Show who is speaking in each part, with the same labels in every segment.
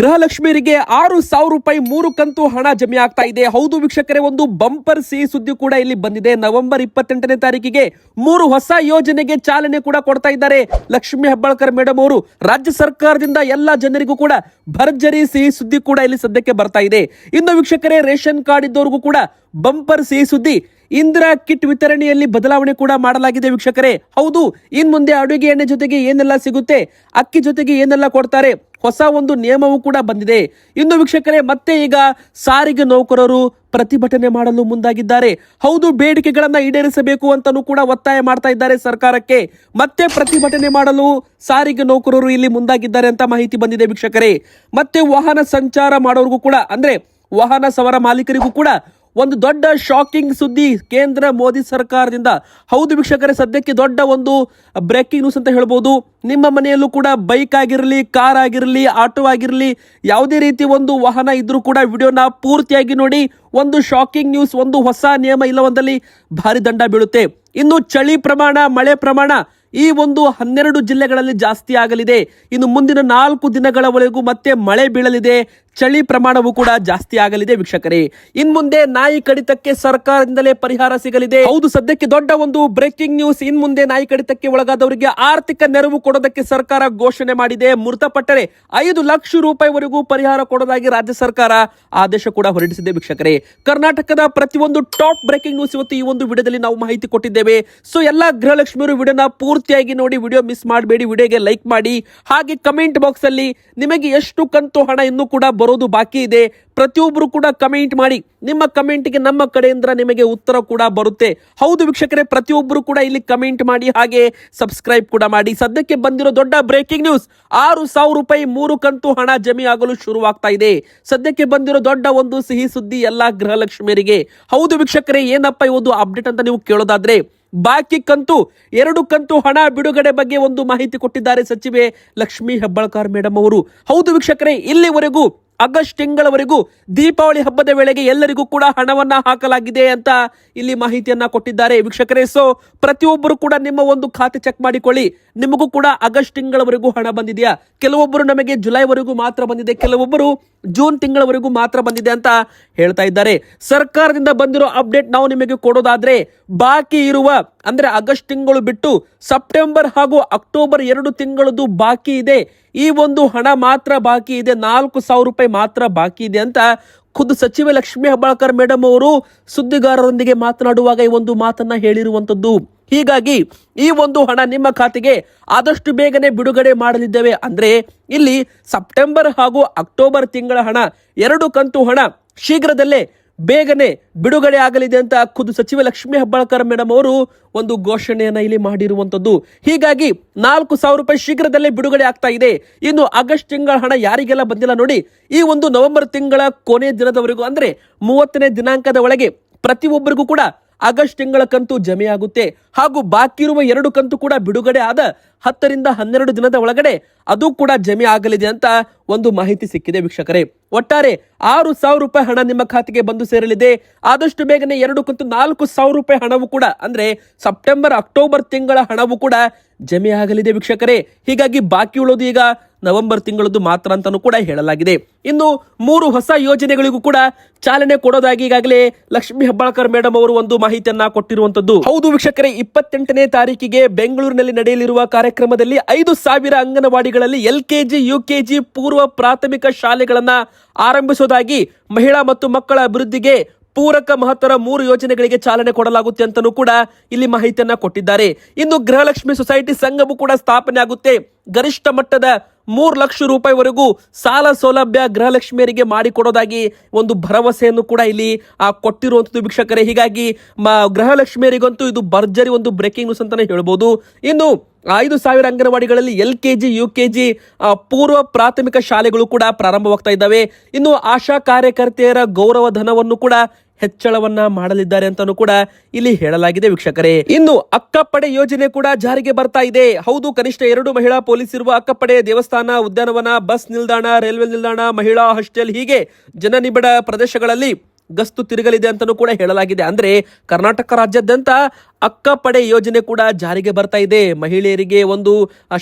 Speaker 1: ಗೃಹಲಕ್ಷ್ಮಿಯರಿಗೆ ಆರು ಸಾವಿರ ರೂಪಾಯಿ ಮೂರು ಕಂತು ಹಣ ಜಮೆ ಆಗ್ತಾ ಇದೆ. ಹೌದು ವೀಕ್ಷಕರೇ, ಒಂದು ಬಂಪರ್ ಸಿಹಿ ಸುದ್ದಿ ಕೂಡ ಇಲ್ಲಿ ಬಂದಿದೆ. ನವೆಂಬರ್ ಇಪ್ಪತ್ತೆಂಟನೇ ತಾರೀಕಿಗೆ ಮೂರು ಹೊಸ ಯೋಜನೆಗೆ ಚಾಲನೆ ಕೂಡ ಕೊಡ್ತಾ ಇದ್ದಾರೆ. ಲಕ್ಷ್ಮಿ ಹೆಬ್ಬಾಳ್ಕರ್ ಮೇಡಮ್ ಅವರು, ರಾಜ್ಯ ಸರ್ಕಾರದಿಂದ ಎಲ್ಲ ಜನರಿಗೂ ಕೂಡ ಭರ್ಜರಿ ಸಿಹಿ ಸುದ್ದಿ ಕೂಡ ಇಲ್ಲಿ ಸದ್ಯಕ್ಕೆ ಬರ್ತಾ ಇದೆ. ಇನ್ನು ವೀಕ್ಷಕರೇ, ರೇಷನ್ ಕಾರ್ಡ್ ಇದ್ದವರಿಗೂ ಕೂಡ ಬಂಪರ್ ಸಿಹಿ ಸುದ್ದಿ ಇಂದಿರಾ ಕಿಟ್ ವಿತರಣೆಯಲ್ಲಿ ಬದಲಾವಣೆ ಕೂಡ ಮಾಡಲಾಗಿದೆ ವೀಕ್ಷಕರೇ. ಹೌದು ಇನ್ ಮುಂದೆ ಅಡುಗೆ ಎಣ್ಣೆ ಜೊತೆಗೆ ಏನೆಲ್ಲ ಸಿಗುತ್ತೆ, ಅಕ್ಕಿ ಜೊತೆಗೆ ಏನೆಲ್ಲ ಕೊಡ್ತಾರೆ ಹೊಸ ಒಂದು ನಿಯಮವೂ ಕೂಡ ಬಂದಿದೆ. ಇನ್ನು ವೀಕ್ಷಕರೇ, ಮತ್ತೆ ಈಗ ಸಾರಿಗೆ ನೌಕರರು ಪ್ರತಿಭಟನೆ ಮಾಡಲು ಮುಂದಾಗಿದ್ದಾರೆ. ಹೌದು, ಬೇಡಿಕೆಗಳನ್ನು ಈಡೇರಿಸಬೇಕು ಅಂತಾನೂ ಕೂಡ ಒತ್ತಾಯ ಮಾಡ್ತಾ ಇದ್ದಾರೆ ಸರ್ಕಾರಕ್ಕೆ. ಮತ್ತೆ ಪ್ರತಿಭಟನೆ ಮಾಡಲು ಸಾರಿಗೆ ನೌಕರರು ಇಲ್ಲಿ ಮುಂದಾಗಿದ್ದಾರೆ ಅಂತ ಮಾಹಿತಿ ಬಂದಿದೆ ವೀಕ್ಷಕರೇ. ಮತ್ತೆ ವಾಹನ ಸಂಚಾರ ಮಾಡೋರಿಗೂ ಕೂಡ, ಅಂದ್ರೆ ವಾಹನ ಸವಾರ ಮಾಲೀಕರಿಗೂ ಕೂಡ ಒಂದು ದೊಡ್ಡ ಶಾಕಿಂಗ್ ಸುದ್ದಿ ಕೇಂದ್ರ ಮೋದಿ ಸರ್ಕಾರದಿಂದ. ಹೌದು ವೀಕ್ಷಕರೇ, ಸದ್ಯಕ್ಕೆ ದೊಡ್ಡ ಒಂದು ಬ್ರೇಕಿಂಗ್ ನ್ಯೂಸ್ ಅಂತ ಹೇಳ್ಬೋದು. ನಿಮ್ಮ ಮನೆಯಲ್ಲೂ ಕೂಡ ಬೈಕ್ ಆಗಿರಲಿ ಕಾರ್ ಆಗಿರಲಿ ಆಟೋ ಆಗಿರಲಿ, ಯಾವುದೇ ರೀತಿ ಒಂದು ವಾಹನ ಇದ್ರೂ ಕೂಡ ವಿಡಿಯೋನ ಪೂರ್ತಿಯಾಗಿ ನೋಡಿ, ಒಂದು ಶಾಕಿಂಗ್ ನ್ಯೂಸ್ ಒಂದು ಹೊಸ ನಿಯಮ ಇಲ್ಲವಂದಲ್ಲಿ ಭಾರಿ ದಂಡ ಬೀಳುತ್ತೆ. ಇನ್ನು ಚಳಿ ಪ್ರಮಾಣ, ಮಳೆ ಪ್ರಮಾಣ ಈ ಒಂದು ಹನ್ನೆರಡು ಜಿಲ್ಲೆಗಳಲ್ಲಿ ಜಾಸ್ತಿ ಆಗಲಿದೆ. ಇನ್ನು ಮುಂದಿನ ನಾಲ್ಕು ದಿನಗಳವರೆಗೂ ಮತ್ತೆ ಮಳೆ ಬೀಳಲಿದೆ. ಚಳಿ ಪ್ರಮಾಣವು ಕೂಡ ಜಾಸ್ತಿ ಆಗಲಿದೆ ವೀಕ್ಷಕರೇ. ಇನ್ ಮುಂದೆ ನಾಯಿ ಕಡಿತಕ್ಕೆ ಸರ್ಕಾರದಿಂದಲೇ ಪರಿಹಾರ ಸಿಗಲಿದೆ. ಹೌದು, ಸದ್ಯಕ್ಕೆ ದೊಡ್ಡ ಒಂದು ಬ್ರೇಕಿಂಗ್ ನ್ಯೂಸ್. ಇನ್ ಮುಂದೆ ನಾಯಿ ಕಡಿತಕ್ಕೆ ಒಳಗಾದವರಿಗೆ ಆರ್ಥಿಕ ನೆರವು ಕೊಡೋದಕ್ಕೆ ಸರ್ಕಾರ ಘೋಷಣೆ ಮಾಡಿದೆ. ಮೃತಪಟ್ಟರೆ ಐದು ಲಕ್ಷ ರೂಪಾಯಿವರೆಗೂ ಪರಿಹಾರ ಕೊಡೋದಾಗಿ ರಾಜ್ಯ ಸರ್ಕಾರ ಆದೇಶ ಕೂಡ ಹೊರಡಿಸಿದೆ ವೀಕ್ಷಕರೇ. ಕರ್ನಾಟಕದ ಪ್ರತಿಯೊಂದು ಟಾಪ್ ಬ್ರೇಕಿಂಗ್ ನ್ಯೂಸ್ ಇವತ್ತು ಈ ಒಂದು ವಿಡಿಯೋದಲ್ಲಿ ನಾವು ಮಾಹಿತಿ ಕೊಟ್ಟಿದ್ದೇವೆ. ಸೊ, ಎಲ್ಲಾ ಗೃಹಲಕ್ಷ್ಮಿಯರು ವಿಡಿಯೋನ ಪೂರ್ತಿಯಾಗಿ ನೋಡಿ ವಿಡಿಯೋ ಮಿಸ್ ಮಾಡಬೇಡಿ, ವಿಡಿಯೋಗೆ ಲೈಕ್ ಮಾಡಿ. ಹಾಗೆ ಕಮೆಂಟ್ ಬಾಕ್ಸ್ ಅಲ್ಲಿ ನಿಮಗೆ ಎಷ್ಟು ಕಂತು ಹಣ ಇನ್ನೂ ಕೂಡ ಬರೋದು ಬಾಕಿ ಇದೆ ಪ್ರತಿಯೊಬ್ಬರು ಕೂಡ ಕಮೆಂಟ್ ಮಾಡಿ. ನಿಮ್ಮ ಕಮೆಂಟ್ಗೆ ನಮ್ಮ ಕಡೆಯಿಂದ ನಿಮಗೆ ಉತ್ತರ ಕೂಡ ಬರುತ್ತೆ. ಹೌದು ವೀಕ್ಷಕರೇ ಪ್ರತಿಯೊಬ್ಬರು ಕೂಡ ಇಲ್ಲಿ ಕಮೆಂಟ್ ಮಾಡಿ, ಹಾಗೆ ಸಬ್ಸ್ಕ್ರೈಬ್ ಕೂಡ ಮಾಡಿ. ಸದ್ಯಕ್ಕೆ ಬಂದಿರೋ ದೊಡ್ಡ ಬ್ರೇಕಿಂಗ್ ನ್ಯೂಸ್ ಆರು ಸಾವಿರ ರೂಪಾಯಿ ಮೂರು ಕಂತು ಹಣ ಜಮೆ ಆಗಲು ಶುರುವಾಗ್ತಾ ಇದೆ. ಸದ್ಯಕ್ಕೆ ಬಂದಿರೋ ದೊಡ್ಡ ಒಂದು ಸಿಹಿ ಸುದ್ದಿ ಎಲ್ಲಾ ಗೃಹಲಕ್ಷ್ಮಿಯರಿಗೆ. ಹೌದು ವೀಕ್ಷಕರೇ, ಏನಪ್ಪ ಒಂದು ಅಪ್ಡೇಟ್ ಅಂತ ನೀವು ಕೇಳೋದಾದ್ರೆ ಬಾಕಿ ಕಂತು, ಎರಡು ಕಂತು ಹಣ ಬಿಡುಗಡೆ ಬಗ್ಗೆ ಒಂದು ಮಾಹಿತಿ ಕೊಟ್ಟಿದ್ದಾರೆ ಸಚಿವೆ ಲಕ್ಷ್ಮೀ ಹೆಬ್ಬಾಳ್ಕರ್ ಮೇಡಮ್ ಅವರು. ಹೌದು ವೀಕ್ಷಕರೇ, ಇಲ್ಲಿವರೆಗೂ ಆಗಸ್ಟ್ ತಿಂಗಳವರೆಗೂ ದೀಪಾವಳಿ ಹಬ್ಬದ ವೇಳೆಗೆ ಎಲ್ಲರಿಗೂ ಕೂಡ ಹಣವನ್ನ ಹಾಕಲಾಗಿದೆ ಅಂತ ಇಲ್ಲಿ ಮಾಹಿತಿಯನ್ನ ಕೊಟ್ಟಿದ್ದಾರೆ. ವೀಕ್ಷಕರೇ ಸೊ ಪ್ರತಿಯೊಬ್ಬರು ಕೂಡ ನಿಮ್ಮ ಒಂದು ಖಾತೆ ಚೆಕ್ ಮಾಡಿಕೊಳ್ಳಿ. ನಿಮಗೂ ಕೂಡ ಆಗಸ್ಟ್ ತಿಂಗಳವರೆಗೂ ಹಣ ಬಂದಿದೆಯಾ? ಕೆಲವೊಬ್ಬರು ನಮಗೆ ಜುಲೈವರೆಗೂ ಮಾತ್ರ ಬಂದಿದೆ, ಕೆಲವೊಬ್ಬರು ಜೂನ್ ತಿಂಗಳವರೆಗೂ ಮಾತ್ರ ಬಂದಿದೆ ಅಂತ ಹೇಳ್ತಾ ಇದ್ದಾರೆ. ಸರ್ಕಾರದಿಂದ ಬಂದಿರೋ ಅಪ್ಡೇಟ್ ನಾವು ನಿಮಗೆ ಕೊಡೋದಾದ್ರೆ, ಬಾಕಿ ಇರುವ ಅಂದ್ರೆ ಆಗಸ್ಟ್ ತಿಂಗಳು ಬಿಟ್ಟು ಸೆಪ್ಟೆಂಬರ್ ಹಾಗೂ ಅಕ್ಟೋಬರ್ ಎರಡು ತಿಂಗಳದ್ದು ಬಾಕಿ ಇದೆ. ಈ ಒಂದು ಹಣ ಮಾತ್ರ ಬಾಕಿ ಇದೆ, ನಾಲ್ಕು ಸಾವಿರ ರೂಪಾಯಿ ಮಾತ್ರ ಬಾಕಿ ಇದೆ ಅಂತ ಖುದ್ದು ಸಚಿವೆ ಲಕ್ಷ್ಮೀ ಹೆಬ್ಬಾಳ್ಕರ್ ಮೇಡಮ್ ಅವರು ಸುದ್ದಿಗಾರರೊಂದಿಗೆ ಮಾತನಾಡುವಾಗ ಈ ಒಂದು ಮಾತನ್ನ ಹೇಳಿರುವಂತದ್ದು. ಹೀಗಾಗಿ ಈ ಒಂದು ಹಣ ನಿಮ್ಮ ಖಾತೆಗೆ ಆದಷ್ಟು ಬೇಗನೆ ಬಿಡುಗಡೆ ಮಾಡಲಿದ್ದೇವೆ. ಅಂದ್ರೆ ಇಲ್ಲಿ ಸೆಪ್ಟೆಂಬರ್ ಹಾಗೂ ಅಕ್ಟೋಬರ್ ತಿಂಗಳ ಹಣ, ಎರಡು ಕಂತು ಹಣ ಶೀಘ್ರದಲ್ಲೇ ಬೇಗನೆ ಬಿಡುಗಡೆ ಆಗಲಿದೆ ಅಂತ ಖುದ್ದು ಸಚಿವ ಲಕ್ಷ್ಮೀ ಹೆಬ್ಬಾಳ್ಕರ್ ಮೇಡಮ್ ಅವರು ಒಂದು ಘೋಷಣೆಯನ್ನ ಇಲ್ಲಿ ಮಾಡಿರುವಂತದ್ದು. ಹೀಗಾಗಿ ನಾಲ್ಕು ಸಾವಿರ ರೂಪಾಯಿ ಶೀಘ್ರದಲ್ಲೇ ಬಿಡುಗಡೆ ಆಗ್ತಾ ಇದೆ. ಇನ್ನು ಆಗಸ್ಟ್ ತಿಂಗಳ ಹಣ ಯಾರಿಗೆಲ್ಲ ಬಂದಿಲ್ಲ ನೋಡಿ, ಈ ಒಂದು ನವೆಂಬರ್ ತಿಂಗಳ ಕೊನೆ ದಿನದವರೆಗೂ, ಅಂದ್ರೆ ಮೂವತ್ತನೇ ದಿನಾಂಕದ ಒಳಗೆ ಪ್ರತಿಯೊಬ್ಬರಿಗೂ ಕೂಡ ಆಗಸ್ಟ್ ತಿಂಗಳ ಕಂತು ಜಮೆಯಾಗುತ್ತೆ. ಹಾಗೂ ಬಾಕಿ ಇರುವ ಎರಡು ಕಂತು ಕೂಡ ಬಿಡುಗಡೆ ಆದ ಹತ್ತರಿಂದ ಹನ್ನೆರಡು ದಿನದ ಒಳಗಡೆ ಅದು ಕೂಡ ಜಮೆ ಆಗಲಿದೆ ಅಂತ ಒಂದು ಮಾಹಿತಿ ಸಿಕ್ಕಿದೆ ವೀಕ್ಷಕರೇ. ಒಟ್ಟಾರೆ ಆರು ಸಾವಿರ ರೂಪಾಯಿ ಹಣ ನಿಮ್ಮ ಖಾತೆಗೆ ಬಂದು ಸೇರಲಿದೆ. ಆದಷ್ಟು ಬೇಗನೆ ಎರಡು ಕಂತು ನಾಲ್ಕು ಸಾವಿರ ರೂಪಾಯಿ ಹಣವು ಕೂಡ, ಅಂದ್ರೆ ಸೆಪ್ಟೆಂಬರ್, ಅಕ್ಟೋಬರ್ ತಿಂಗಳ ಹಣವು ಕೂಡ ಜಮೆ ಆಗಲಿದೆ ವೀಕ್ಷಕರೇ. ಹೀಗಾಗಿ ಬಾಕಿ ಉಳೋದು ಈಗ ನವೆಂಬರ್ ತಿಂಗಳದ್ದು ಮಾತ್ರ ಅಂತಲೂ ಕೂಡ ಹೇಳಲಾಗಿದೆ. ಇನ್ನು ಮೂರು ಹೊಸ ಯೋಜನೆಗಳಿಗೂ ಕೂಡ ಚಾಲನೆ ಕೊಡೋದಾಗಿ ಈಗಾಗಲೇ ಲಕ್ಷ್ಮೀ ಹೆಬ್ಬಾಳ್ಕರ್ ಮೇಡಮ್ ಅವರು ಒಂದು ಮಾಹಿತಿಯನ್ನ ಕೊಟ್ಟಿರುವಂತದ್ದು. ಹೌದು ವೀಕ್ಷಕರೇ, ಇಪ್ಪತ್ತೆಂಟನೇ ತಾರೀಕಿಗೆ ಬೆಂಗಳೂರಿನಲ್ಲಿ ನಡೆಯಲಿರುವ ಕಾರ್ಯಕ್ರಮದಲ್ಲಿ ಐದು ಸಾವಿರ ಅಂಗನವಾಡಿಗಳಲ್ಲಿ ಎಲ್ ಕೆಜಿ ಯು ಕೆಜಿ ಪೂರ್ವ ಪ್ರಾಥಮಿಕ ಶಾಲೆಗಳನ್ನ ಆರಂಭಿಸೋದಾಗಿ ಮಹಿಳಾ ಮತ್ತು ಮಕ್ಕಳ ಅಭಿವೃದ್ಧಿಗೆ ಪೂರಕ ಮಹತ್ತರ ಮೂರು ಯೋಜನೆಗಳಿಗೆ ಚಾಲನೆ ಕೊಡಲಾಗುತ್ತೆ ಅಂತಲೂ ಕೂಡ ಇಲ್ಲಿ ಮಾಹಿತಿಯನ್ನ ಕೊಟ್ಟಿದ್ದಾರೆ. ಇನ್ನು ಗೃಹಲಕ್ಷ್ಮಿ ಸೊಸೈಟಿ ಸಂಘವು ಕೂಡ ಸ್ಥಾಪನೆ ಆಗುತ್ತೆ. ಗರಿಷ್ಠ ಮಟ್ಟದ ಮೂರು ಲಕ್ಷ ರೂಪಾಯಿವರೆಗೂ ಸಾಲ ಸೌಲಭ್ಯ ಗೃಹಲಕ್ಷ್ಮಿಯರಿಗೆ ಮಾಡಿಕೊಡೋದಾಗಿ ಒಂದು ಭರವಸೆಯನ್ನು ಕೂಡ ಇಲ್ಲಿ ಆ, ಕೊಟ್ಟಿರುವಂಥದ್ದು ವೀಕ್ಷಕರೇ. ಹೀಗಾಗಿ ಗೃಹಲಕ್ಷ್ಮಿಯರಿಗಂತೂ ಇದು ಭರ್ಜರಿ ಒಂದು ಬ್ರೇಕಿಂಗ್ ನ್ಯೂಸ್ ಅಂತಾನೆ ಹೇಳ್ಬೋದು. ಇನ್ನು ಐದು ಸಾವಿರ ಅಂಗನವಾಡಿಗಳಲ್ಲಿ L K G U K G ಪೂರ್ವ ಪ್ರಾಥಮಿಕ ಶಾಲೆಗಳು ಕೂಡ ಪ್ರಾರಂಭವಾಗ್ತಾ ಇದ್ದಾವೆ. ಇನ್ನು ಆಶಾ ಕಾರ್ಯಕರ್ತೆಯರ ಗೌರವ ಧನವನ್ನು ಕೂಡ ಹೆಚ್ಚಳವನ್ನ ಮಾಡಲಿದ್ದಾರೆ ಅಂತಾನೂ ಕೂಡ ಇಲ್ಲಿ ಹೇಳಲಾಗಿದೆ ವೀಕ್ಷಕರೇ. ಇನ್ನು ಅಕ್ಕಪಡೆ ಯೋಜನೆ ಕೂಡ ಜಾರಿಗೆ ಬರ್ತಾ ಇದೆ. ಹೌದು, ಕನಿಷ್ಠ ಎರಡು ಮಹಿಳಾ ಪೊಲೀಸ್ ಇರುವ ಅಕ್ಕಪಡೆ ದೇವಸ್ಥಾನ, ಉದ್ಯಾನವನ, ಬಸ್ ನಿಲ್ದಾಣ, ರೈಲ್ವೆ ನಿಲ್ದಾಣ, ಮಹಿಳಾ ಹಾಸ್ಟೆಲ್ ಹೀಗೆ ಜನನಿಬಿಡ ಪ್ರದೇಶಗಳಲ್ಲಿ ಗಸ್ತು ತಿರುಗಲಿದೆ ಅಂತಲೂ ಕೂಡ ಹೇಳಲಾಗಿದೆ. ಅಂದ್ರೆ ಕರ್ನಾಟಕ ರಾಜ್ಯಾದ್ಯಂತ ಅಕ್ಕಪಡೆ ಯೋಜನೆ ಕೂಡ ಜಾರಿಗೆ ಬರ್ತಾ ಇದೆ. ಮಹಿಳೆಯರಿಗೆ ಒಂದು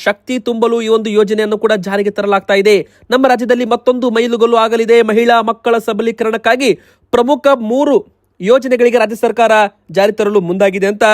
Speaker 1: ಶಕ್ತಿ ತುಂಬಲು ಈ ಒಂದು ಯೋಜನೆಯನ್ನು ಕೂಡ ಜಾರಿಗೆ ತರಲಾಗ್ತಾ ಇದೆ. ನಮ್ಮ ರಾಜ್ಯದಲ್ಲಿ ಮತ್ತೊಂದು ಮೈಲುಗಲ್ಲು ಆಗಲಿದೆ. ಮಹಿಳಾ ಮಕ್ಕಳ ಸಬಲೀಕರಣಕ್ಕಾಗಿ ಪ್ರಮುಖ ಮೂರು ಯೋಜನೆಗಳಿಗೆ ರಾಜ್ಯ ಸರ್ಕಾರ ಜಾರಿ ತರಲು ಮುಂದಾಗಿದೆ ಅಂತ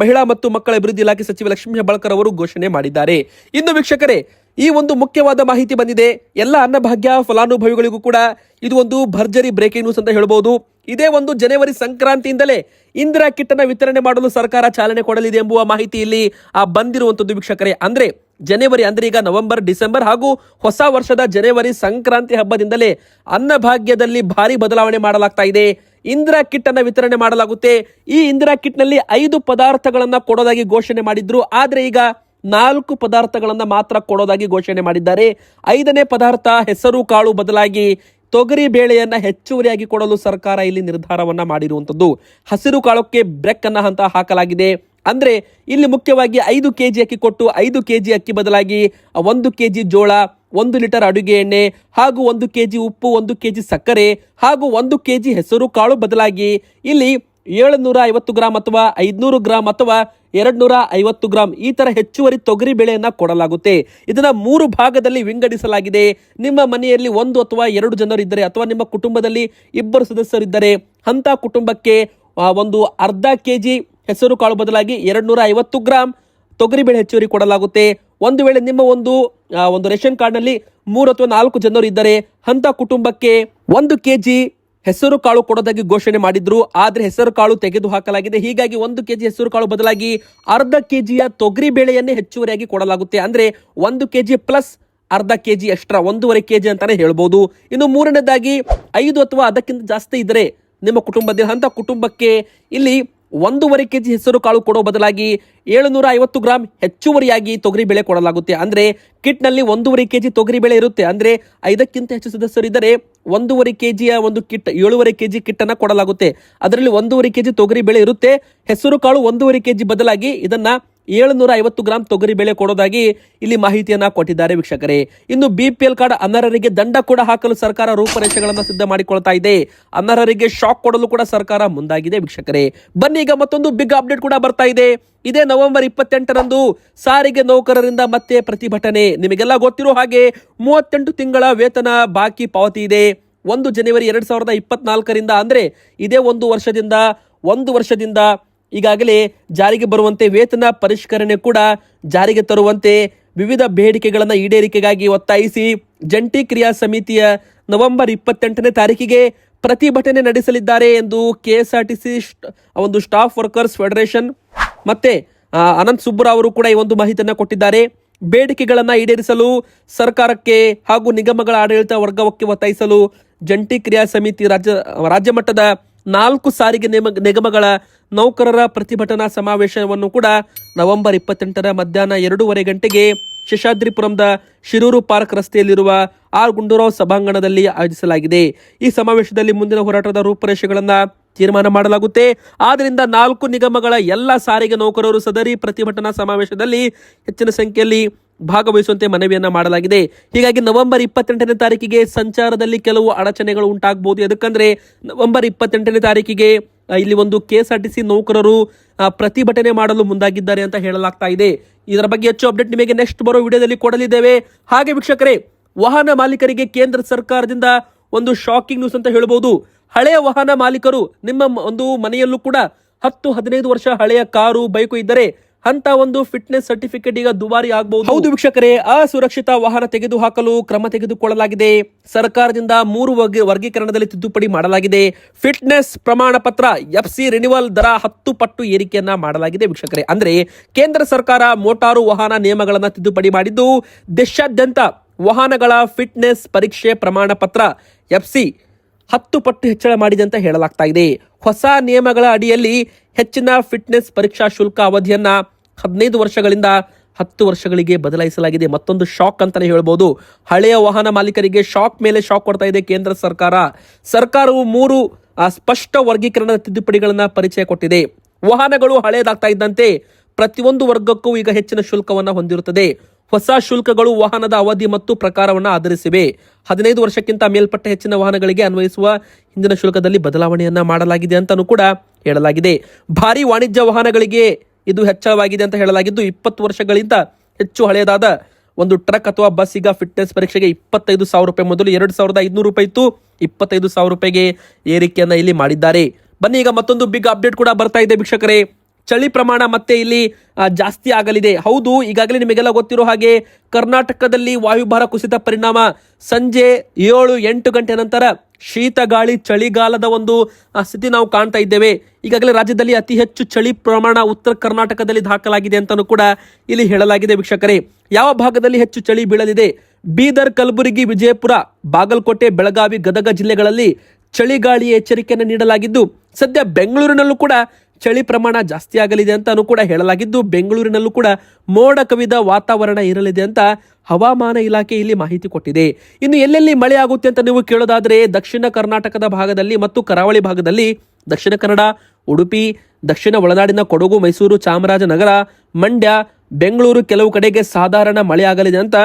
Speaker 1: ಮಹಿಳಾ ಮತ್ತು ಮಕ್ಕಳ ಅಭಿವೃದ್ಧಿ ಇಲಾಖೆ ಸಚಿವ ಲಕ್ಷ್ಮೀ ಹೆಬ್ಬಾಳ್ಕರ್ ಅವರು ಘೋಷಣೆ ಮಾಡಿದ್ದಾರೆ. ಇನ್ನು ವೀಕ್ಷಕರೇ, ಈ ಒಂದು ಮುಖ್ಯವಾದ ಮಾಹಿತಿ ಬಂದಿದೆ. ಎಲ್ಲ ಅನ್ನಭಾಗ್ಯ, ಫಲಾನುಭವಿಗಳಿಗೂ ಕೂಡ ಇದು ಒಂದು ಭರ್ಜರಿ ಬ್ರೇಕಿಂಗ್ ನ್ಯೂಸ್ ಅಂತ ಹೇಳ್ಬೋದು. ಇದೇ ಒಂದು ಜನವರಿ ಸಂಕ್ರಾಂತಿಯಿಂದಲೇ ಇಂದಿರಾ ಕಿಟ್ಟನ್ನು ವಿತರಣೆ ಮಾಡಲು ಸರ್ಕಾರ ಚಾಲನೆ ಕೊಡಲಿದೆ ಎಂಬುವ ಮಾಹಿತಿ ಇಲ್ಲಿ ಆ ಬಂದಿರುವಂತದ್ದು ವೀಕ್ಷಕರೇ. ಅಂದ್ರೆ ಜನವರಿ ಅಂದ್ರೆ ಈಗ ನವೆಂಬರ್, ಡಿಸೆಂಬರ್ ಹಾಗೂ ಹೊಸ ವರ್ಷದ ಜನವರಿ ಸಂಕ್ರಾಂತಿ ಹಬ್ಬದಿಂದಲೇ ಅನ್ನಭಾಗ್ಯದಲ್ಲಿ ಭಾರಿ ಬದಲಾವಣೆ ಮಾಡಲಾಗ್ತಾ ಇದೆ. ಇಂದಿರಾ ಕಿಟ್ ಅನ್ನ ವಿತರಣೆ ಮಾಡಲಾಗುತ್ತೆ. ಈ ಇಂದಿರಾ ಕಿಟ್ನಲ್ಲಿ ಐದು ಪದಾರ್ಥಗಳನ್ನ ಕೊಡೋದಾಗಿ ಘೋಷಣೆ ಮಾಡಿದ್ರು. ಆದ್ರೆ ಈಗ ನಾಲ್ಕು ಪದಾರ್ಥಗಳನ್ನು ಮಾತ್ರ ಕೊಡೋದಾಗಿ ಘೋಷಣೆ ಮಾಡಿದ್ದಾರೆ. ಐದನೇ ಪದಾರ್ಥ ಹೆಸರು, ಕಾಳು ಬದಲಾಗಿ ತೊಗರಿ ಬೇಳೆಯನ್ನ ಹೆಚ್ಚುವರಿಯಾಗಿ ಕೊಡಲು ಸರ್ಕಾರ ಇಲ್ಲಿ ನಿರ್ಧಾರವನ್ನ ಮಾಡಿರುವಂತದ್ದು ಹಸಿರು ಕಾಳಕ್ಕೆ ಬ್ರೆಕ್ ಅನ್ನ ಹಂತ ಹಾಕಲಾಗಿದೆ. ಅಂದ್ರೆ ಇಲ್ಲಿ ಮುಖ್ಯವಾಗಿ ಐದು ಕೆಜಿ ಅಕ್ಕಿ ಕೊಟ್ಟು ಐದು ಕೆಜಿ ಅಕ್ಕಿ ಬದಲಾಗಿ ಒಂದು ಕೆಜಿ ಜೋಳ, ಒಂದು ಲೀಟರ್ ಅಡುಗೆ ಎಣ್ಣೆ, ಹಾಗೂ ಒಂದು ಕೆಜಿ ಉಪ್ಪು, ಒಂದು ಕೆಜಿ ಸಕ್ಕರೆ, ಹಾಗೂ ಒಂದು ಕೆಜಿ ಹೆಸರು ಕಾಳು ಬದಲಾಗಿ ಇಲ್ಲಿ ಏಳುನೂರ ಐವತ್ತು ಗ್ರಾಮ್ ಅಥವಾ ಐದುನೂರು ಗ್ರಾಮ್ ಅಥವಾ ಎರಡ್ ನೂರ ಐವತ್ತು ಗ್ರಾಂ ಈ ತರ ಹೆಚ್ಚುವರಿ ತೊಗರಿ ಬೆಳೆಯನ್ನ ಕೊಡಲಾಗುತ್ತೆ. ಇದನ್ನ ಮೂರು ಭಾಗದಲ್ಲಿ ವಿಂಗಡಿಸಲಾಗಿದೆ. ನಿಮ್ಮ ಮನೆಯಲ್ಲಿ ಒಂದು ಅಥವಾ ಎರಡು ಜನರು ಇದ್ದರೆ ಅಥವಾ ನಿಮ್ಮ ಕುಟುಂಬದಲ್ಲಿ ಇಬ್ಬರು ಸದಸ್ಯರಿದ್ದರೆ ಅಂತ ಕುಟುಂಬಕ್ಕೆ ಒಂದು ಅರ್ಧ ಕೆಜಿ ಹೆಸರು ಕಾಳು ಬದಲಾಗಿ ಎರಡು ನೂರ ಐವತ್ತು ಗ್ರಾಮ್ ತೊಗರಿಬೇಳೆ ಹೆಚ್ಚುವರಿ ಕೊಡಲಾಗುತ್ತೆ. ಒಂದು ವೇಳೆ ನಿಮ್ಮ ಒಂದು ಒಂದು ರೇಷನ್ ಕಾರ್ಡ್ನಲ್ಲಿ ಮೂರು ಅಥವಾ ನಾಲ್ಕು ಜನರು ಇದ್ದರೆ ಅಂತ ಕುಟುಂಬಕ್ಕೆ ಒಂದು ಕೆಜಿ ಹೆಸರು ಕಾಳು ಕೊಡೋದಾಗಿ ಘೋಷಣೆ ಮಾಡಿದ್ರು. ಆದರೆ ಹೆಸರು ಕಾಳು ತೆಗೆದು ಹಾಕಲಾಗಿದೆ. ಹೀಗಾಗಿ ಒಂದು ಕೆಜಿ ಹೆಸರು ಕಾಳು ಬದಲಾಗಿ ಅರ್ಧ ಕೆಜಿಯ ತೊಗರಿ ಬೇಳೆಯನ್ನೇ ಹೆಚ್ಚುವರಿಯಾಗಿ ಕೊಡಲಾಗುತ್ತೆ. ಅಂದ್ರೆ ಒಂದು ಕೆಜಿ ಪ್ಲಸ್ ಅರ್ಧ ಕೆಜಿ ಎಕ್ಸ್ಟ್ರಾ, ಒಂದೂವರೆ ಕೆಜಿ ಅಂತಾನೆ ಹೇಳ್ಬೋದು. ಇನ್ನು ಮೂರನೇದಾಗಿ ಐದು ಅಥವಾ ಅದಕ್ಕಿಂತ ಜಾಸ್ತಿ ಇದ್ದರೆ ನಿಮ್ಮ ಕುಟುಂಬದಲ್ಲಿ ಅಂತ ಕುಟುಂಬಕ್ಕೆ ಇಲ್ಲಿ ಒಂದೂವರೆ ಕೆಜಿ ಹೆಸರು ಕಾಳು ಕೊಡೋ ಬದಲಾಗಿ ಏಳುನೂರ ಐವತ್ತು ಗ್ರಾಂ ಹೆಚ್ಚುವರಿಯಾಗಿ ತೊಗರಿ ಬೆಳೆ ಕೊಡಲಾಗುತ್ತೆ. ಅಂದ್ರೆ ಕಿಟ್ನಲ್ಲಿ ಒಂದೂವರೆ ಕೆಜಿ ತೊಗರಿ ಬೆಳೆ ಇರುತ್ತೆ. ಅಂದ್ರೆ ಐದಕ್ಕಿಂತ ಹೆಚ್ಚು ಸದಸ್ಯರಿದ್ದರೆ ಒಂದೂವರೆ ಕೆಜಿಯ ಒಂದು ಕಿಟ್, ಏಳುವರೆ ಕೆಜಿ ಕಿಟ್ ಅನ್ನ ಕೊಡಲಾಗುತ್ತೆ. ಅದರಲ್ಲಿ ಒಂದೂವರೆ ಕೆಜಿ ತೊಗರಿ ಬೆಳೆ ಇರುತ್ತೆ. ಹೆಸರು ಕಾಳು ಒಂದೂವರೆ ಕೆಜಿ ಬದಲಾಗಿ ಇದನ್ನ ಏಳುನೂರ ಐವತ್ತು ಗ್ರಾಂ ತೊಗರಿ ಬೆಳೆ ಕೊಡೋದಾಗಿ ಇಲ್ಲಿ ಮಾಹಿತಿಯನ್ನ ಕೊಟ್ಟಿದ್ದಾರೆ ವೀಕ್ಷಕರೇ. ಇನ್ನು ಬಿಪಿಎಲ್ ಕಾರ್ಡ್ ಅನರ್ಹರಿಗೆ ದಂಡ ಕೂಡ ಹಾಕಲು ಸರ್ಕಾರ ರೂಪರೇಷೆಗಳನ್ನು ಸಿದ್ಧ ಮಾಡಿಕೊಳ್ತಾ ಇದೆ. ಅನರ್ಹರಿಗೆ ಶಾಕ್ ಕೊಡಲು ಕೂಡ ಸರ್ಕಾರ ಮುಂದಾಗಿದೆ ವೀಕ್ಷಕರೇ. ಬನ್ನಿ ಈಗ ಮತ್ತೊಂದು ಬಿಗ್ ಅಪ್ಡೇಟ್ ಕೂಡ ಬರ್ತಾ ಇದೆ. ಇದೇ ನವೆಂಬರ್ ಇಪ್ಪತ್ತೆಂಟರಂದು ಸಾರಿಗೆ ನೌಕರರಿಂದ ಮತ್ತೆ ಪ್ರತಿಭಟನೆ. ನಿಮಗೆಲ್ಲ ಗೊತ್ತಿರೋ ಹಾಗೆ ಮೂವತ್ತೆಂಟು ತಿಂಗಳ ವೇತನ ಬಾಕಿ ಪಾವತಿ ಇದೆ. ಒಂದು ಜನವರಿ ಎರಡು ಸಾವಿರದ ಇಪ್ಪತ್ನಾಲ್ಕರಿಂದ ಅಂದ್ರೆ ಇದೇ ಒಂದು ವರ್ಷದಿಂದ ಒಂದು ವರ್ಷದಿಂದ ಈಗಾಗಲೇ ಜಾರಿಗೆ ಬರುವಂತೆ ವೇತನ ಪರಿಷ್ಕರಣೆ ಕೂಡ ಜಾರಿಗೆ ತರುವಂತೆ ವಿವಿಧ ಬೇಡಿಕೆಗಳನ್ನು ಈಡೇರಿಕೆಗಾಗಿ ಒತ್ತಾಯಿಸಿ ಜಂಟಿ ಕ್ರಿಯಾ ಸಮಿತಿಯ ನವೆಂಬರ್ ಇಪ್ಪತ್ತೆಂಟನೇ ತಾರೀಕಿಗೆ ಪ್ರತಿಭಟನೆ ನಡೆಸಲಿದ್ದಾರೆ ಎಂದು ಕೆಎಸ್ಆರ್ಟಿಸಿ ಒಂದು ಸ್ಟಾಫ್ ವರ್ಕರ್ಸ್ ಫೆಡರೇಷನ್ ಮತ್ತೆ ಅನಂತ್ ಸುಬ್ಬರಾವ್ ಅವರು ಕೂಡ ಈ ಒಂದು ಮಾಹಿತಿಯನ್ನು ಕೊಟ್ಟಿದ್ದಾರೆ. ಬೇಡಿಕೆಗಳನ್ನು ಈಡೇರಿಸಲು ಸರ್ಕಾರಕ್ಕೆ ಹಾಗೂ ನಿಗಮಗಳ ಆಡಳಿತ ವರ್ಗಕ್ಕೆ ಒತ್ತಾಯಿಸಲು ಜಂಟಿ ಕ್ರಿಯಾ ಸಮಿತಿ ರಾಜ್ಯ ರಾಜ್ಯ ಮಟ್ಟದ ನಾಲ್ಕು ಸಾರಿಗೆ ನಿಮ, ನಿಗಮಗಳ ನೌಕರರ ಪ್ರತಿಭಟನಾ ಸಮಾವೇಶವನ್ನು ಕೂಡ ನವೆಂಬರ್ ಇಪ್ಪತ್ತೆಂಟರ ಮಧ್ಯಾಹ್ನ ಎರಡೂವರೆ ಗಂಟೆಗೆ ಶೇಷಾದ್ರಿಪುರಂದ ಶಿರೂರು ಪಾರ್ಕ್ ರಸ್ತೆಯಲ್ಲಿರುವ ಆರ್ ಗುಂಡೂರಾವ್ ಸಭಾಂಗಣದಲ್ಲಿ ಆಯೋಜಿಸಲಾಗಿದೆ. ಈ ಸಮಾವೇಶದಲ್ಲಿ ಮುಂದಿನ ಹೋರಾಟದ ರೂಪರೇಷೆಗಳನ್ನ ತೀರ್ಮಾನ ಮಾಡಲಾಗುತ್ತೆ. ಆದ್ದರಿಂದ ನಾಲ್ಕು ನಿಗಮಗಳ ಎಲ್ಲ ಸಾರಿಗೆ ನೌಕರರು ಸದರಿ ಪ್ರತಿಭಟನಾ ಸಮಾವೇಶದಲ್ಲಿ ಹೆಚ್ಚಿನ ಸಂಖ್ಯೆಯಲ್ಲಿ ಭಾಗವಹಿಸುವಂತೆ ಮನವಿಯನ್ನ ಮಾಡಲಾಗಿದೆ. ಹೀಗಾಗಿ ನವೆಂಬರ್ ಇಪ್ಪತ್ತೆಂಟನೇ ತಾರೀಕಿಗೆ ಸಂಚಾರದಲ್ಲಿ ಕೆಲವು ಅಡಚಣೆಗಳು ಉಂಟಾಗಬಹುದು ಯಾಕಂದ್ರೆ ನವೆಂಬರ್ ಇಪ್ಪತ್ತೆಂಟನೇ ತಾರೀಕಿಗೆ ಇಲ್ಲಿ ಒಂದು ಕೆ ನೌಕರರು ಪ್ರತಿಭಟನೆ ಮಾಡಲು ಮುಂದಾಗಿದ್ದಾರೆ ಅಂತ ಹೇಳಲಾಗ್ತಾ ಇದೆ. ಇದರ ಬಗ್ಗೆ ಹೆಚ್ಚು ಅಪ್ಡೇಟ್ ನಿಮಗೆ ನೆಕ್ಸ್ಟ್ ಬರೋ ವಿಡಿಯೋದಲ್ಲಿ ಕೊಡಲಿದ್ದೇವೆ. ಹಾಗೆ ವೀಕ್ಷಕರೇ, ವಾಹನ ಮಾಲೀಕರಿಗೆ ಕೇಂದ್ರ ಸರ್ಕಾರದಿಂದ ಒಂದು ಶಾಕಿಂಗ್ ನ್ಯೂಸ್ ಅಂತ ಹೇಳ್ಬೋದು. ಹಳೆಯ ವಾಹನ ಮಾಲೀಕರು, ನಿಮ್ಮ ಒಂದು ಮನೆಯಲ್ಲೂ ಕೂಡ ಹತ್ತು ಹದಿನೈದು ವರ್ಷ ಹಳೆಯ ಕಾರು, ಬೈಕು ಇದ್ದರೆ ಅಂತ ಒಂದು ಫಿಟ್ನೆಸ್ ಸರ್ಟಿಫಿಕೇಟ್ ಈಗ ದುಬಾರಿ ಆಗಬಹುದು ಹೌದು ವೀಕ್ಷಕರೇ, ಅಸುರಕ್ಷಿತ ವಾಹನ ತೆಗೆದುಹಾಕಲು ಕ್ರಮ ತೆಗೆದುಕೊಳ್ಳಲಾಗಿದೆ. ಸರ್ಕಾರದಿಂದ ಮೂರು ವರ್ಗ ವರ್ಗೀಕರಣದಲ್ಲಿ ತಿದ್ದುಪಡಿ ಮಾಡಲಾಗಿದೆ. ಫಿಟ್ನೆಸ್ ಪ್ರಮಾಣ ಪತ್ರ ಎಫ್ ಸಿ ರಿನಿವಲ್ ದರ ಹತ್ತು ಪಟ್ಟು ಏರಿಕೆಯನ್ನ ಮಾಡಲಾಗಿದೆ ವೀಕ್ಷಕರೇ. ಅಂದ್ರೆ ಕೇಂದ್ರ ಸರ್ಕಾರ ಮೋಟಾರು ವಾಹನ ನಿಯಮಗಳನ್ನು ತಿದ್ದುಪಡಿ ಮಾಡಿದ್ದು, ದೇಶಾದ್ಯಂತ ವಾಹನಗಳ ಫಿಟ್ನೆಸ್ ಪರೀಕ್ಷೆ ಪ್ರಮಾಣ ಪತ್ರ ಎಫ್ ಸಿ ಹತ್ತು ಪಟ್ಟು ಹೆಚ್ಚಳ ಮಾಡಿದೆ ಅಂತ ಹೇಳಲಾಗ್ತಾ ಇದೆ. ಹೊಸ ನಿಯಮಗಳ ಅಡಿಯಲ್ಲಿ ಹೆಚ್ಚಿನ ಫಿಟ್ನೆಸ್ ಪರೀಕ್ಷಾ ಶುಲ್ಕ ಅವಧಿಯನ್ನ ಹದಿನೈದು ವರ್ಷಗಳಿಂದ ಹತ್ತು ವರ್ಷಗಳಿಗೆ ಬದಲಾಯಿಸಲಾಗಿದೆ. ಮತ್ತೊಂದು ಶಾಕ್ ಅಂತಲೇ ಹೇಳ್ಬೋದು. ಹಳೆಯ ವಾಹನ ಮಾಲೀಕರಿಗೆ ಶಾಕ್ ಮೇಲೆ ಶಾಕ್ ಕೊಡ್ತಾ ಇದೆ ಕೇಂದ್ರ ಸರ್ಕಾರ. ಸರ್ಕಾರವು ಮೂರು ಸ್ಪಷ್ಟ ವರ್ಗೀಕರಣದ ತಿದ್ದುಪಡಿಗಳನ್ನು ಪರಿಚಯ ಕೊಟ್ಟಿದೆ. ವಾಹನಗಳು ಹಳೆಯದಾಗ್ತಾ ಇದ್ದಂತೆ ಪ್ರತಿಯೊಂದು ವರ್ಗಕ್ಕೂ ಈಗ ಹೆಚ್ಚಿನ ಶುಲ್ಕವನ್ನು ಹೊಂದಿರುತ್ತದೆ. ಹೊಸ ಶುಲ್ಕಗಳು ವಾಹನದ ಅವಧಿ ಮತ್ತು ಪ್ರಕಾರವನ್ನು ಆಧರಿಸಿವೆ. ಹದಿನೈದು ವರ್ಷಕ್ಕಿಂತ ಮೇಲ್ಪಟ್ಟ ಹೆಚ್ಚಿನ ವಾಹನಗಳಿಗೆ ಅನ್ವಯಿಸುವ ಹಿಂದಿನ ಶುಲ್ಕದಲ್ಲಿ ಬದಲಾವಣೆಯನ್ನ ಮಾಡಲಾಗಿದೆ ಅಂತಲೂ ಕೂಡ ಹೇಳಲಾಗಿದೆ. ಭಾರಿ ವಾಣಿಜ್ಯ ವಾಹನಗಳಿಗೆ ಇದು ಹೆಚ್ಚಳವಾಗಿದೆ ಅಂತ ಹೇಳಲಾಗಿದ್ದು, ಇಪ್ಪತ್ತು ವರ್ಷಗಳಿಂದ ಹೆಚ್ಚು ಹಳೆಯದಾದ ಒಂದು ಟ್ರಕ್ ಅಥವಾ ಬಸ್ ಈಗ ಫಿಟ್ನೆಸ್ ಪರೀಕ್ಷೆಗೆ ಇಪ್ಪತ್ತೈದು ಸಾವಿರ ರೂಪಾಯಿ ಮೊದಲು ಎರಡು ಸಾವಿರದ ಐದುನೂರು ರೂಪಾಯಿ ಇತ್ತು. ಇಪ್ಪತ್ತೈದು ಸಾವಿರ ರೂಪಾಯಿಗೆ ಏರಿಕೆಯನ್ನ ಇಲ್ಲಿ ಮಾಡಿದ್ದಾರೆ. ಬನ್ನಿ, ಈಗ ಮತ್ತೊಂದು ಬಿಗ್ ಅಪ್ಡೇಟ್ ಕೂಡ ಬರ್ತಾ ಇದೆ ವೀಕ್ಷಕರೇ. ಚಳಿ ಪ್ರಮಾಣ ಮತ್ತೆ ಇಲ್ಲಿ ಜಾಸ್ತಿ ಆಗಲಿದೆ. ಹೌದು, ಈಗಾಗಲೇ ನಿಮಗೆಲ್ಲ ಗೊತ್ತಿರೋ ಹಾಗೆ ಕರ್ನಾಟಕದಲ್ಲಿ ವಾಯುಭಾರ ಕುಸಿತ ಪರಿಣಾಮ ಸಂಜೆ ಏಳು ಎಂಟು ಗಂಟೆ ನಂತರ ಶೀತ ಗಾಳಿ ಚಳಿಗಾಲದ ಒಂದು ಸ್ಥಿತಿ ನಾವು ಕಾಣ್ತಾ ಇದ್ದೇವೆ. ಈಗಾಗಲೇ ರಾಜ್ಯದಲ್ಲಿ ಅತಿ ಹೆಚ್ಚು ಚಳಿ ಪ್ರಮಾಣ ಉತ್ತರ ಕರ್ನಾಟಕದಲ್ಲಿ ದಾಖಲಾಗಿದೆ ಅಂತಲೂ ಕೂಡ ಇಲ್ಲಿ ಹೇಳಲಾಗಿದೆ ವೀಕ್ಷಕರೇ. ಯಾವ ಭಾಗದಲ್ಲಿ ಹೆಚ್ಚು ಚಳಿ ಬೀಳಲಿದೆ? ಬೀದರ್, ಕಲಬುರಗಿ, ವಿಜಯಪುರ, ಬಾಗಲಕೋಟೆ, ಬೆಳಗಾವಿ, ಗದಗ ಜಿಲ್ಲೆಗಳಲ್ಲಿ ಚಳಿಗಾಳಿ ಎಚ್ಚರಿಕೆಯನ್ನು ನೀಡಲಾಗಿದ್ದು, ಸದ್ಯ ಬೆಂಗಳೂರಿನಲ್ಲೂ ಕೂಡ ಚಳಿ ಪ್ರಮಾಣ ಜಾಸ್ತಿ ಆಗಲಿದೆ ಅಂತಾನೂ ಕೂಡ ಹೇಳಲಾಗಿದ್ದು, ಬೆಂಗಳೂರಿನಲ್ಲೂ ಕೂಡ ಮೋಡ ಕವಿದ ವಾತಾವರಣ ಇರಲಿದೆ ಅಂತ ಹವಾಮಾನ ಇಲಾಖೆ ಇಲ್ಲಿ ಮಾಹಿತಿ ಕೊಟ್ಟಿದೆ. ಇನ್ನು ಎಲ್ಲೆಲ್ಲಿ ಮಳೆ ಆಗುತ್ತೆ ಅಂತ ನೀವು ಕೇಳೋದಾದ್ರೆ, ದಕ್ಷಿಣ ಕರ್ನಾಟಕದ ಭಾಗದಲ್ಲಿ ಮತ್ತು ಕರಾವಳಿ ಭಾಗದಲ್ಲಿ ದಕ್ಷಿಣ ಕನ್ನಡ, ಉಡುಪಿ, ದಕ್ಷಿಣ ಒಳನಾಡಿನ ಕೊಡಗು, ಮೈಸೂರು, ಚಾಮರಾಜನಗರ, ಮಂಡ್ಯ, ಬೆಂಗಳೂರು ಕೆಲವು ಕಡೆಗೆ ಸಾಧಾರಣ ಮಳೆ ಆಗಲಿದೆ ಅಂತ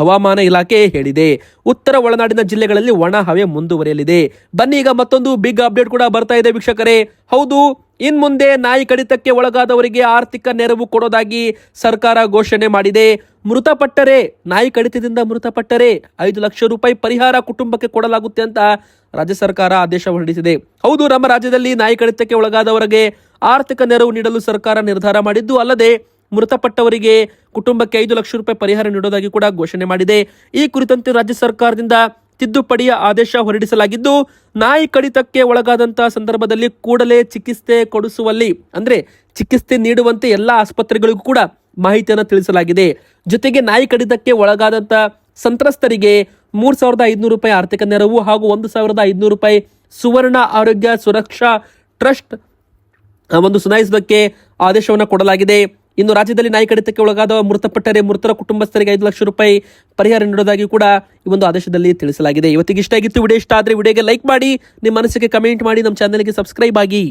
Speaker 1: ಹವಾಮಾನ ಇಲಾಖೆ ಹೇಳಿದೆ. ಉತ್ತರ ಒಳನಾಡಿನ ಜಿಲ್ಲೆಗಳಲ್ಲಿ ಒಣ ಹವೆ ಮುಂದುವರಿಯಲಿದೆ. ಬನ್ನಿ ಈಗ ಮತ್ತೊಂದು ಬಿಗ್ ಅಪ್ಡೇಟ್ ಕೂಡ ಬರ್ತಾ ಇದೆ ವೀಕ್ಷಕರೇ. ಹೌದು, ಇನ್ ಮುಂದೆ ನಾಯಿ ಕಡಿತಕ್ಕೆ ಒಳಗಾದವರಿಗೆ ಆರ್ಥಿಕ ನೆರವು ಕೊಡೋದಾಗಿ ಸರ್ಕಾರ ಘೋಷಣೆ ಮಾಡಿದೆ. ಮೃತಪಟ್ಟರೆ, ನಾಯಿ ಕಡಿತದಿಂದ ಮೃತಪಟ್ಟರೆ ಐದು ಲಕ್ಷ ರೂಪಾಯಿ ಪರಿಹಾರ ಕುಟುಂಬಕ್ಕೆ ಕೊಡಲಾಗುತ್ತೆ ಅಂತ ರಾಜ್ಯ ಸರ್ಕಾರ ಆದೇಶ ಹೊರಡಿಸಿದೆ. ಹೌದು, ನಮ್ಮ ರಾಜ್ಯದಲ್ಲಿ ನಾಯಿ ಕಡಿತಕ್ಕೆ ಒಳಗಾದವರಿಗೆ ಆರ್ಥಿಕ ನೆರವು ನೀಡಲು ಸರ್ಕಾರ ನಿರ್ಧಾರ ಮಾಡಿದ್ದು ಅಲ್ಲದೆ ಮೃತಪಟ್ಟವರಿಗೆ ಕುಟುಂಬಕ್ಕೆ ಐದು ಲಕ್ಷ ರೂಪಾಯಿ ಪರಿಹಾರ ನೀಡೋದಾಗಿ ಕೂಡ ಘೋಷಣೆ ಮಾಡಿದೆ. ಈ ಕುರಿತಂತೆ ರಾಜ್ಯ ಸರ್ಕಾರದಿಂದ ತಿದ್ದುಪಡಿಯ ಆದೇಶ ಹೊರಡಿಸಲಾಗಿದ್ದು, ನಾಯಿ ಕಡಿತಕ್ಕೆ ಒಳಗಾದಂತಹ ಸಂದರ್ಭದಲ್ಲಿ ಕೂಡಲೇ ಚಿಕಿತ್ಸೆ ಕೊಡಿಸುವಲ್ಲಿ, ಅಂದ್ರೆ ಚಿಕಿತ್ಸೆ ನೀಡುವಂತೆ ಎಲ್ಲ ಆಸ್ಪತ್ರೆಗಳಿಗೂ ಕೂಡ ಮಾಹಿತಿಯನ್ನು ತಿಳಿಸಲಾಗಿದೆ. ಜೊತೆಗೆ ನಾಯಿ ಕಡಿತಕ್ಕೆ ಒಳಗಾದಂತ ಸಂತ್ರಸ್ತರಿಗೆ ಮೂರ್ ಸಾವಿರದ ಐದುನೂರು ರೂಪಾಯಿ ಆರ್ಥಿಕ ನೆರವು ಹಾಗೂ ಒಂದು ಸಾವಿರದ ಐದುನೂರು ರೂಪಾಯಿ ಸುವರ್ಣ ಆರೋಗ್ಯ ಸುರಕ್ಷಾ ಟ್ರಸ್ಟ್ ಒಂದು ಸುನಾಯಿಸೋದಕ್ಕೆ ಆದೇಶವನ್ನು ಕೊಡಲಾಗಿದೆ. ಇನ್ನು ರಾಜ್ಯದಲ್ಲಿ ನಾಯಿ ಕಡಿತಕ್ಕೆ ಒಳಗಾದ ಮೃತಪಟ್ಟರೆ ಮೃತರ ಕುಟುಂಬಸ್ಥರಿಗೆ ಐದು ಲಕ್ಷ ರೂಪಾಯಿ ಪರಿಹಾರ ನೀಡೋದಾಗಿ ಕೂಡ ಈ ಒಂದು ಆದೇಶದಲ್ಲಿ ತಿಳಿಸಲಾಗಿದೆ. ಇವತ್ತಿಗೆ ಇಷ್ಟ ಆಗಿತ್ತು ವಿಡಿಯೋ ಇಷ್ಟ ಆದರೆ ವಿಡಿಯೋಗೆ ಲೈಕ್ ಮಾಡಿ, ನಿಮ್ಮ ಮನಸ್ಸಿಗೆ ಕಮೆಂಟ್ ಮಾಡಿ, ನಮ್ಮ ಚಾನಲ್ಗೆ ಸಬ್ಸ್ಕ್ರೈಬ್ ಆಗಿ.